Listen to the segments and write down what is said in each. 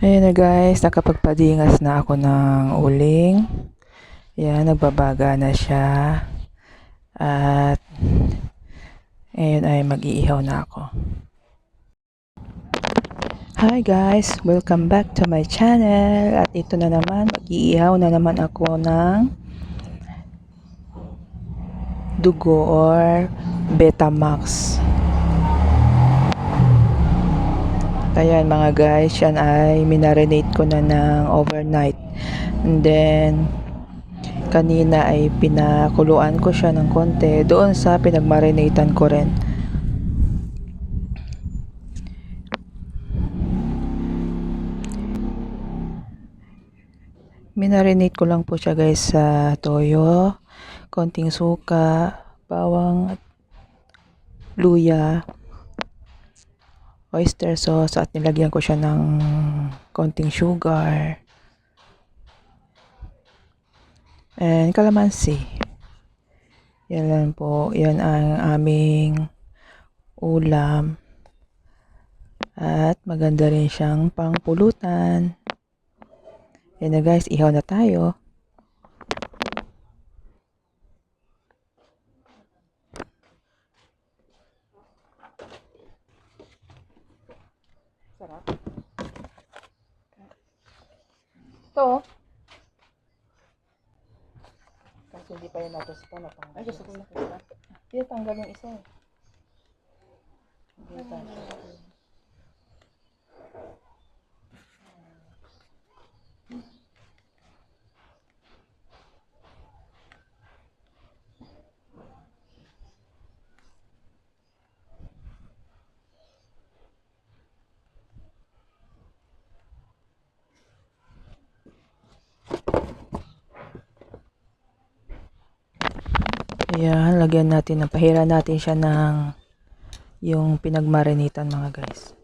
Ayun na guys, nakapagpadingas na ako ng uling. Yan, nagbabaga na siya. At ngayon ay mag-iihaw na ako. Hi guys, welcome back to my channel. At ito na naman, mag-iihaw na naman ako ng dugo or Betamax. Ayan mga guys, yan ay minarinate ko na ng overnight. And then, kanina ay pinakuluan ko siya ng konti doon sa pinagmarinatan ko rin. Minarinate ko lang po siya guys sa toyo, konting suka, bawang, luya, oyster sauce at nilagyan ko siya ng konting sugar and calamansi. Yan lang po. Yan ang aming ulam. At maganda rin siyang pangpulutan. Yan na guys, ihaw na tayo. Ito. Kasi hindi pa yun natos pa natanggal. Ay, gusto ko na pa. Hindi tanggal yung isa eh. Hindi tanggal. Ayan, lagyan natin, napahira natin siya ng yung pinagmarinitan mga guys.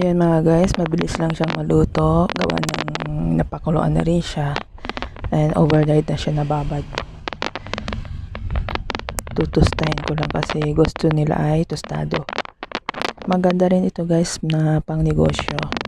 Ayan mga guys, mabilis lang siyang maluto. Gawa ng napakuluan na rin siya. And overnight na siya nababad. Tutustahin ko lang kasi gusto nila ay tostado. Maganda rin ito guys na pang negosyo.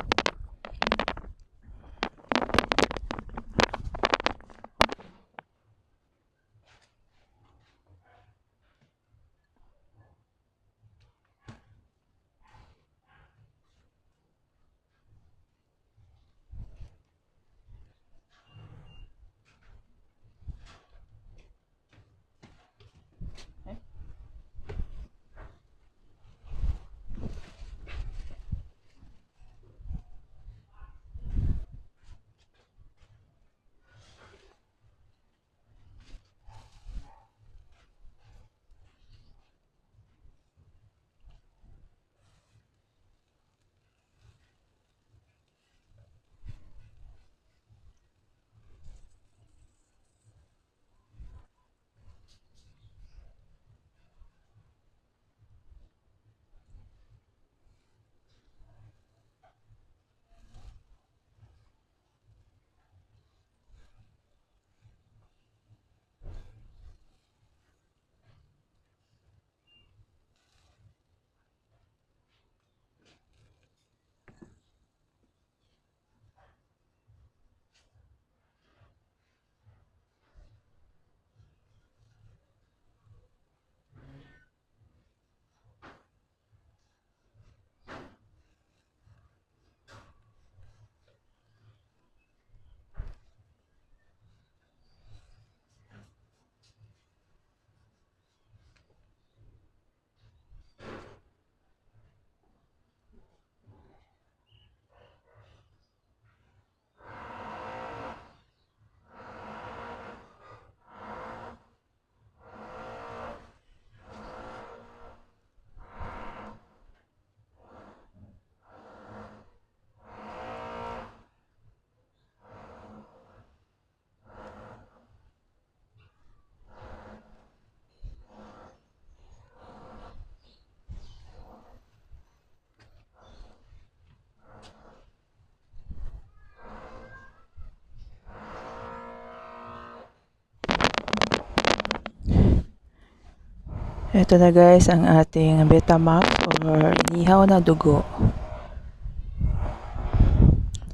Ito na guys ang ating Betamax or inihaw na dugo.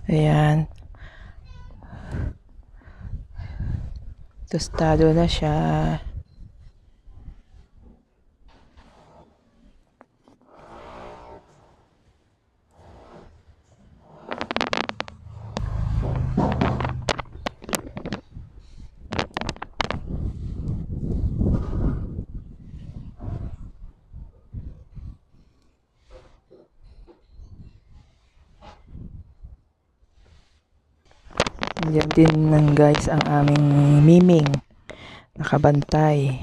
Ayan. Tostado na siya. Diyan din nan guys ang aming miming. Nakabantay.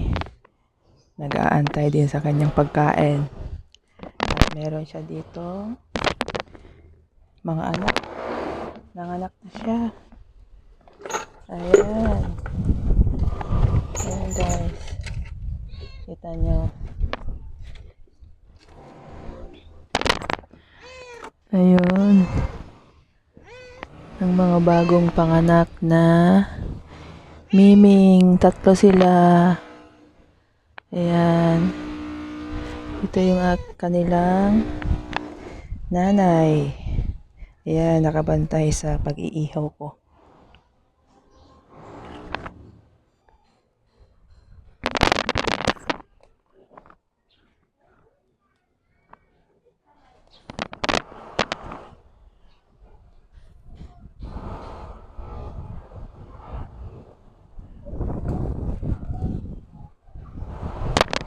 Nag-aantay din sa kanyang pagkain. At meron siya dito mga anak. Nanganak na siya. Ayan. Ayan guys. Kita nyo. Ayun. Ang mga bagong panganak na miming. Tatlo sila. Ayan. Ito yung kanilang nanay. Ayan, nakabantay sa pag-iihaw ko.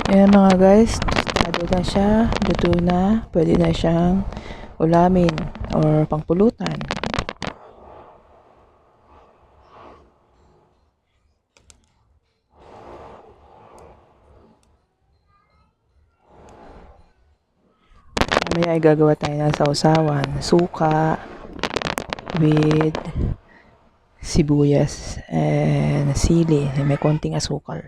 Ayan mga guys, tostado na siya, luto na, pwede na siyang ulamin or pangpulutan. Mamaya ay gagawa tayo ng sausawan, suka, with sibuyas and sili, may konting asukal.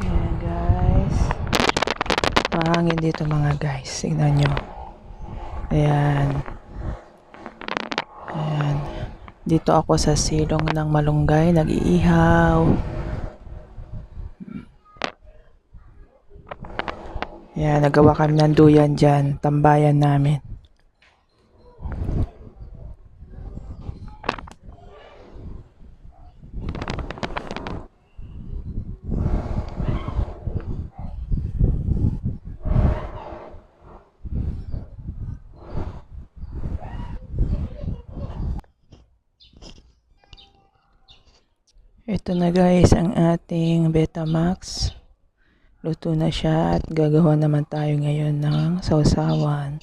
Ayan guys. Mahangin dito mga guys. Tingnan nyo. Ayan. Ayan. Dito ako sa silong ng malunggay. Nag-iihaw. Ayan. Nagawa kami ng duyan dyan. Tambayan namin. Ito na guys ang ating Betamax. Luto na siya at gagawa naman tayo ngayon ng sausawan.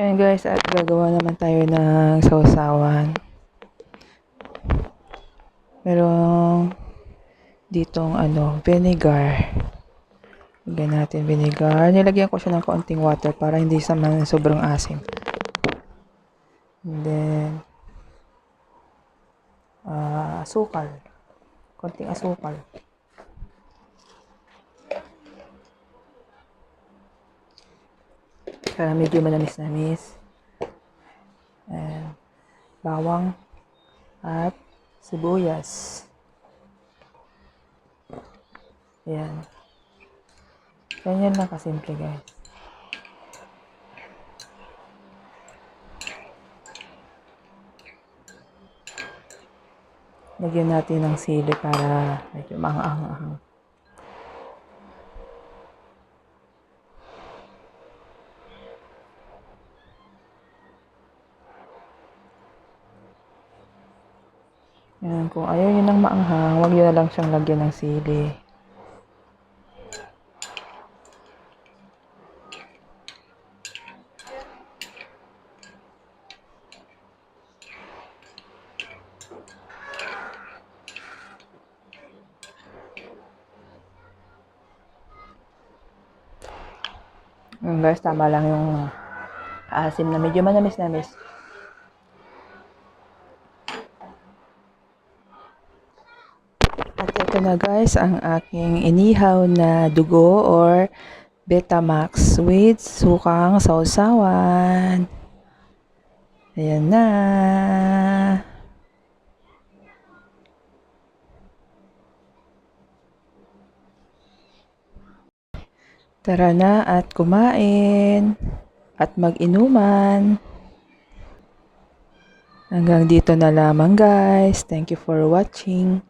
Ayan guys, at gagawa naman tayo ng sausawan. Merong ditong ano, vinegar. Lagyan natin vinegar. Nilagyan ko siya ng kaunting water para hindi sa man sobrang asim. And then, ah, asukal. Konting asukal. para medyo manamis-namis. And, bawang at sibuyas. Ayan. Ganyan lang kasimple guys. Lagyan natin ng sili para medyo maanghang-anghang. Yan, kung ayaw nyo ng maanghang, huwag nyo na lang siyang lagyan ng sili. Guys, tama lang yung asim na medyo manamis-namis. At ito na guys, ang aking inihaw na dugo or Betamax with sukang sausawan. Ayan na. Tara na at kumain at mag-inuman. Hanggang dito na lamang guys. Thank you for watching.